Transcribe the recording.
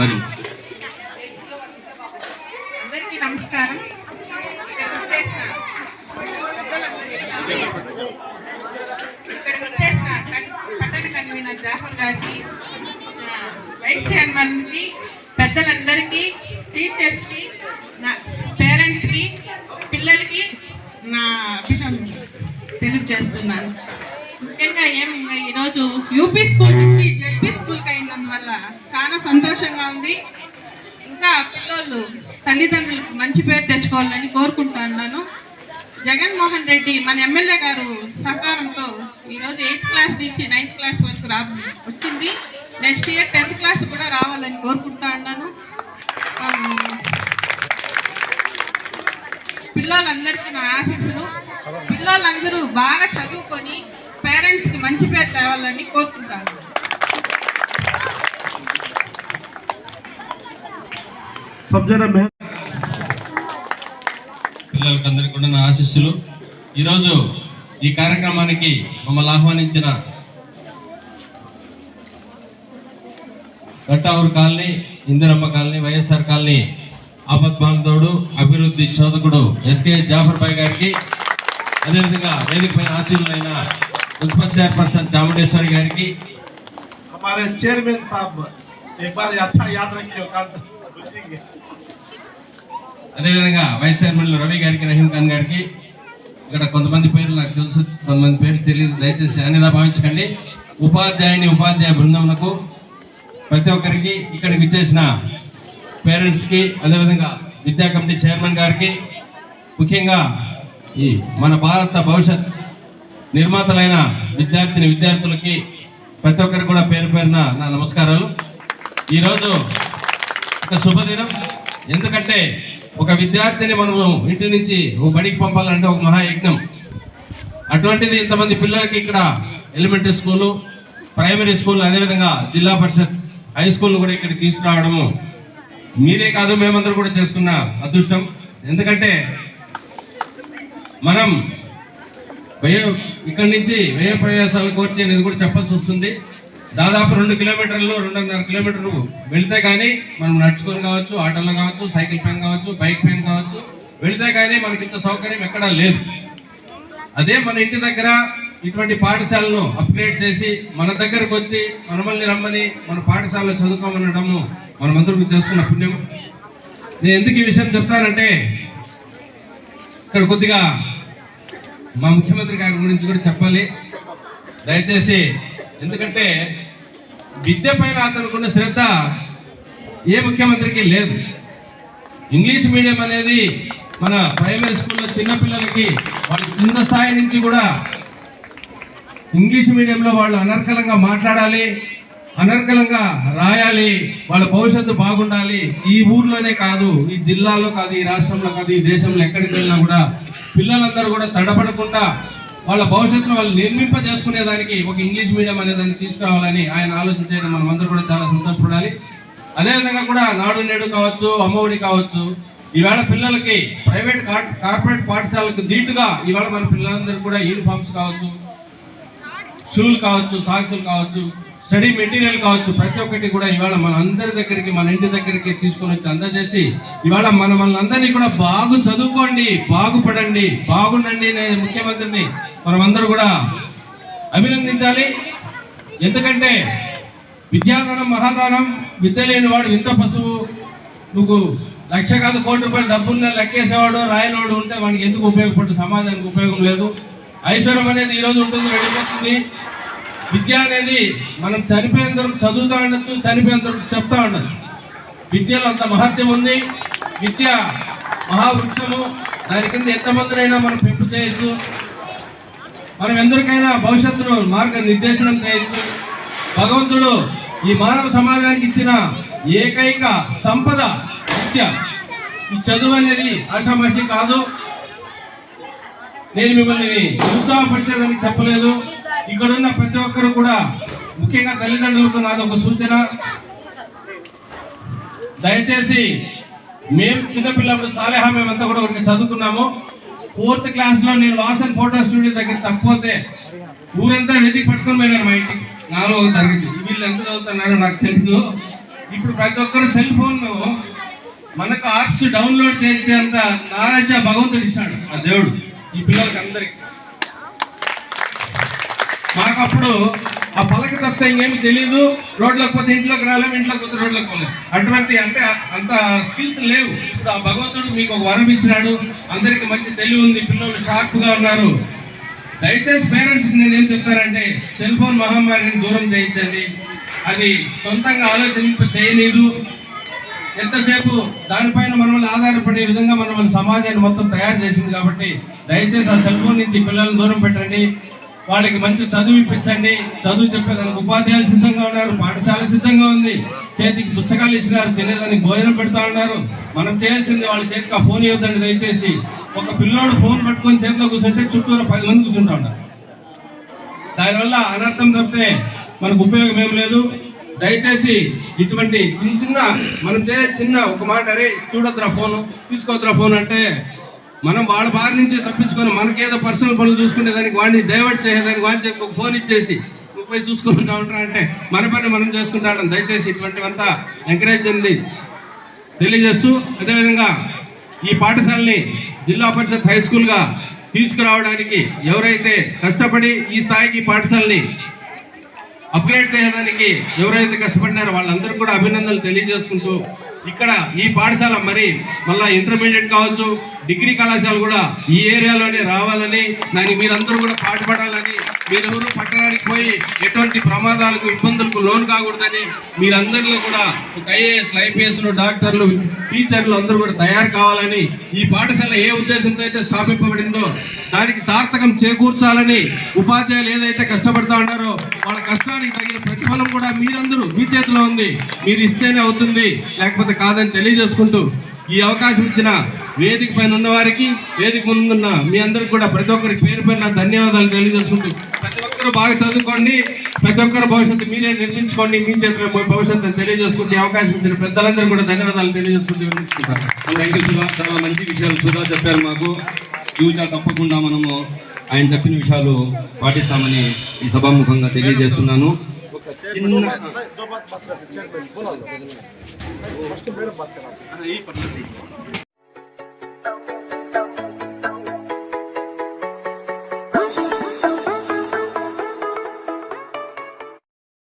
Sorry అందరికీ నమస్కారం. ఇక్కడికి వచ్చేసిన పట్టణ కన్వీనర్ జాఫర్ గారికి ఆ, వైస్ చైర్మన్కి పెద్దలందరికీ టీచర్స్కి నా పేరెంట్స్కి పిల్లలకి నా అభినందనలు. తెలియజేస్తున్నాను ముఖ్యంగా ఈరోజు యూపీ స్కూల్ నుంచి జెడ్పీ స్కూల్కి అయినందువల్ల చాలా సంతోషంగా ఉంది. ఇంకా పిల్లలు తల్లిదండ్రులకు మంచి పేరు తెచ్చుకోవాలని కోరుకుంటున్నాను జగన్మోహన్ రెడ్డి మన ఎమ్మెల్యే గారు సహకారంతో ఈరోజు ఎయిత్ క్లాస్ నుంచి నైన్త్ క్లాస్ వరకు రా వచ్చింది. నెక్స్ట్ ఇయర్ టెన్త్ క్లాస్ కూడా రావాలని కోరుకుంటా ఉన్నాను. పిల్లలందరికీ నా ఆశీస్సులు. పిల్లలందరూ బాగా చదువుకొని మంచి పేరు తేవాలని కోరుకుంటాను. పిల్లలకందరికీ కూడా నా ఆశీస్సులు. ఈరోజు ఈ కార్యక్రమానికి మమ్మల్ని ఆహ్వానించిన Gattavuru colony Indiramma colony YSR colony ఆపద్ బాంధవుడు అభివృద్ధి చోదకుడు ఎస్కే జాఫర్ పై గారికి అదేవిధంగా వేదికపై ఆశీనులైన మున్సిపల్ చైర్పర్సన్ చాముండేశ్వరి గారికి हमारे चेयरमैन साहब एक बार ये अच्छा याद रखिए कल भूलेंगे అదేవిధంగా వైస్ చైర్మన్ రవి గారికి రహీం ఖాన్ గారికి ఇక్కడ కొంతమంది పేర్లు నాకు తెలుసు కొంతమంది పేర్లు తెలియదు దయచేసి అనిదా భావించకండి ఉపాధ్యాయుని ఉపాధ్యాయ బృందములకు ప్రతి ఒక్కరికి ఇక్కడికి ఇచ్చేసిన పేరెంట్స్కి అదేవిధంగా విద్యా కమిటీ చైర్మన్ గారికి ముఖ్యంగా ఈ మన భారత భవిష్యత్ నిర్మాతలైన విద్యార్థిని విద్యార్థులకి ప్రతి ఒక్కరికి కూడా పేరు పేరున నా నమస్కారాలు. ఈరోజు ఒక శుభదినం. ఎందుకంటే ఒక విద్యార్థిని మనము ఇంటి నుంచి ఓ బడికి పంపాలంటే ఒక మహాయజ్ఞం. అటువంటిది ఇంతమంది పిల్లలకి ఇక్కడ ఎలిమెంటరీ స్కూలు ప్రైమరీ స్కూల్ అదేవిధంగా జిల్లా పరిషత్ హై స్కూల్ కూడా ఇక్కడికి తీసుకురావడము మీరే కాదు మేమందరూ కూడా చేసుకున్న అదృష్టం. ఎందుకంటే మనం ఇక్కడి నుంచి వ్యయ ప్రదేశాలకు వచ్చి అనేది కూడా చెప్పాల్సి వస్తుంది. దాదాపు రెండు కిలోమీటర్లు రెండున్నర కిలోమీటర్లు వెళితే కానీ మనం నడుచుకొని కావచ్చు ఆటోలో కావచ్చు సైకిల్ పైన కావచ్చు బైక్ పైన కావచ్చు వెళితే కానీ మనకి ఇంత సౌకర్యం ఎక్కడా లేదు. అదే మన ఇంటి దగ్గర ఇటువంటి పాఠశాలను అప్గ్రేడ్ చేసి మన దగ్గరకు వచ్చి మనమల్ని రమ్మని మన పాఠశాలలో చదువుకోమనడము మనమందరం చేసుకున్న పుణ్యం నేను ఎందుకు ఈ విషయం చెప్తానంటే ఇక్కడ కొద్దిగా మా ముఖ్యమంత్రి గారి గురించి కూడా చెప్పాలి. దయచేసి ఎందుకంటే విద్య పైన అతనుకున్న శ్రద్ధ ఏ ముఖ్యమంత్రికి లేదు. ఇంగ్లీష్ మీడియం అనేది మన ప్రైమరీ స్కూల్లో చిన్నపిల్లలకి వాళ్ళ చిన్న స్థాయి నుంచి కూడా ఇంగ్లీష్ మీడియంలో వాళ్ళు అనర్కలంగా మాట్లాడాలి. అనర్కలంగా రాయాలి వాళ్ళ భవిష్యత్తు బాగుండాలి. ఈ ఊర్లోనే కాదు ఈ జిల్లాలో కాదు ఈ రాష్ట్రంలో కాదు ఈ దేశంలో ఎక్కడికి వెళ్ళినా కూడా పిల్లలందరూ కూడా తడపడకుండా వాళ్ళ భవిష్యత్తును వాళ్ళు నిర్మింప చేసుకునేదానికి ఒక ఇంగ్లీష్ మీడియం అనే దాన్ని తీసుకురావాలని ఆయన ఆలోచించడం మనం అందరూ కూడా చాలా సంతోషపడాలి. అదేవిధంగా కూడా నాడు నేడు కావచ్చు అమ్మఒడి కావచ్చు ఈవేళ పిల్లలకి ప్రైవేట్ కార్పొరేట్ పాఠశాలకు దీటుగా ఈవేళ మన పిల్లలందరూ కూడా యూనిఫామ్స్ కావచ్చు షూలు కావచ్చు సాక్సులు కావచ్చు స్టడీ మెటీరియల్ కావచ్చు ప్రతి ఒక్కటి కూడా ఇవాళ మన అందరి దగ్గరికి మన ఇంటి దగ్గరికి తీసుకొని వచ్చి అందజేసి ఇవాళ మన మనందరినీ కూడా బాగు చదువుకోండి బాగుపడండి బాగుండండి అనే ముఖ్యమంత్రిని మనమందరూ కూడా అభినందించాలి. ఎందుకంటే విద్యాదానం మహాదానం విద్య లేని వాడు వింత పశువు. నువ్వు లక్ష కాదు కోటి రూపాయలు డబ్బున్న లెక్కేసేవాడు రాయనోడు ఉంటే వానికి ఎందుకు ఉపయోగపడు సమాజానికి ఉపయోగం లేదు. ఐశ్వర్యం అనేది ఈరోజు ఉంటుంది వెళ్ళిపోతుంది. విద్య అనేది మనం చనిపోయేంత వరకు చదువుతా ఉండొచ్చు చనిపోయేంత వరకు చెప్తా ఉండొచ్చు. విద్యలో అంత మహత్యం ఉంది. విద్య మహావృక్షము. దాని కింద ఎంతమందినైనా మనం పెంపు చేయొచ్చు. మనం ఎందరికైనా భవిష్యత్తును మార్గ నిర్దేశనం చేయొచ్చు. భగవంతుడు ఈ మానవ సమాజానికి ఇచ్చిన ఏకైక సంపద విద్య. ఈ చదువు అనేది ఆషామాషి కాదు. నేను మిమ్మల్ని ఉత్సాహపరిచేదని చెప్పలేదు. ఇక్కడున్న ప్రతి ఒక్కరు కూడా ముఖ్యంగా తల్లిదండ్రులకు నాది ఒక సూచన. దయచేసి మేము చిన్నపిల్లప్పుడు సాలేహా మేమంతా కూడా ఒకటి చదువుకున్నాము. ఫోర్త్ క్లాస్లో నేను వాసన్ ఫోటో స్టూడియో దగ్గర తప్పిపోతే ఊరంతా వెతికి పట్టుకొని పోయినాను మా ఇంటికి. నాలుగో తరగతి. వీళ్ళు ఎంత చదువుతున్నారో నాకు తెలియదు ఇప్పుడు ప్రతి ఒక్కరు సెల్ ఫోన్లో మనకు యాప్స్ డౌన్లోడ్ చేసేంత నాలెడ్జ్ భగవంతుడు ఇచ్చాడు. ఆ దేవుడు. ఈ పిల్లలకి అందరికి. మాకు అప్పుడు ఆ పలక తప్ప ఇంకేమి తెలియదు రోడ్లకు పోతే ఇంట్లోకి రాలేము ఇంట్లోకి పోతే రోడ్లకు పోలేము. అటువంటి అంటే అంత స్కిల్స్ లేవు. ఇప్పుడు ఆ భగవంతుడు మీకు ఒక వరం ఇచ్చినాడు. అందరికి మంచి తెలివి ఉంది. పిల్లలు షార్ప్గా ఉన్నారు. దయచేసి పేరెంట్స్కి నేను ఏం చెప్తానంటే సెల్ ఫోన్ మహమ్మారిని దూరం చేయించండి. అది సొంతంగా ఆలోచింప చేయలేదు. ఎంతసేపు దానిపైన మనల్ని ఆధారపడే విధంగా మనం సమాజాన్ని మొత్తం తయారు చేసింది కాబట్టి దయచేసి ఆ సెల్ ఫోన్ నుంచి పిల్లల్ని దూరం పెట్టండి. వాళ్ళకి మంచి చదువు ఇప్పించండి. చదువు చెప్పేదానికి ఉపాధ్యాయులు సిద్ధంగా ఉన్నారు పాఠశాల సిద్ధంగా ఉంది. చేతికి పుస్తకాలు ఇచ్చినారు తినేదానికి భోజనం పెడతా ఉన్నారు. మనం చేయాల్సింది వాళ్ళ చేతికి ఆ ఫోన్ ఇవ్వద్దండి దయచేసి. ఒక పిల్లోడు ఫోన్ పట్టుకొని చేతిలో కూర్చుంటే చుట్టూరు పది మంది కూర్చుంటా ఉన్నారు. దానివల్ల అనర్థం తప్పితే మనకు ఉపయోగం ఏం లేదు. దయచేసి ఇటువంటి చిన్న చిన్న మనం చేసే చిన్న ఒక మాట అరే చూడొద్దురా ఫోను తీసుకోవద్దురా ఫోన్ అంటే మనం వాళ్ళ బారి నుంచి తప్పించుకొని మనకేదో పర్సనల్ పనులు చూసుకునే దానికి వాడిని డైవర్ట్ చేసేదానికి వాడిని చెప్పి ఒక ఫోన్ ఇచ్చేసి నువ్వు పోయి చూసుకుంటా ఉంటా అంటే మన పని మనం చేసుకుంటాం దయచేసి ఇటువంటివంతా ఎంకరేజ్ చేయండి. తెలియజేస్తూ అదేవిధంగా ఈ పాఠశాలని జిల్లా పరిషత్ హై స్కూల్గా తీసుకురావడానికి ఎవరైతే కష్టపడి ఈ స్థాయికి ఈ పాఠశాలని అప్గ్రేడ్ చేయడానికి ఎవరైతే కష్టపడినారో వాళ్ళందరూ కూడా అభినందనలు తెలియజేసుకుంటూ ఇక్కడ ఈ పాఠశాల మరి మళ్ళా ఇంటర్మీడియట్ కావచ్చు డిగ్రీ కళాశాల కూడా ఈ ఏరియాలోనే రావాలని దానికి మీరందరూ కూడా పాటుపడాలని మీరెవరు పట్టణానికి పోయి ఎటువంటి ప్రమాదాలకు ఇబ్బందులకు లోన్ కాకూడదని మీరందరిలో కూడా ఒక ఐఏఎస్ ఐపీఎస్లు డాక్టర్లు టీచర్లు అందరూ కూడా తయారు కావాలని ఈ పాఠశాల ఏ ఉద్దేశంతో అయితే స్థాపింపబడిందో దానికి సార్థకం చేకూర్చాలని ఉపాధ్యాయులు ఏదైతే కష్టపడతా ఉన్నారో వాళ్ళ కష్టానికి తగిన ప్రతిఫలం కూడా మీరందరూ మీ చేతిలో ఉంది. మీరు ఇస్తేనే అవుతుంది లేకపోతే కాదని తెలియజేసుకుంటూ ఈ అవకాశం ఇచ్చిన వేదిక పైన ఉన్న వారికి వేదిక ముందున్న మీ అందరికి కూడా ప్రతి ఒక్కరికి పేరు పేరున ధన్యవాదాలు తెలియజేసుకుంటూ ప్రతి ఒక్కరు బాగా చదువుకోండి. ప్రతి ఒక్కరు భవిష్యత్తు మీరే నిర్మించుకోండి. మీ చేతిలో భవిష్యత్తు తెలియజేసుకుంటే ఈ అవకాశం ఇచ్చిన పెద్దలందరూ కూడా ధన్యవాదాలు తెలియజేసుకుంటూ చాలా మంచి విషయాలు సుధా చెప్పారు మాకు. యూజా తప్పకుండా మనము ఆయన చెప్పిన విషయాలు పాటిస్తామని ఈ సభాముఖంగా తెలియజేస్తున్నాను. ಜೊಬ್ಬ ಪತ್ರಕ್ಕೆ ಚೇರ್ ಮಾಡಿ ಬನೋ ನೋಡಿ ಬಷ್ಟೇ ಬೇರೆ ಬರ್ತಕಂತಾ ಅಂದ್ರೆ ಈ ಪದ್ಧತಿ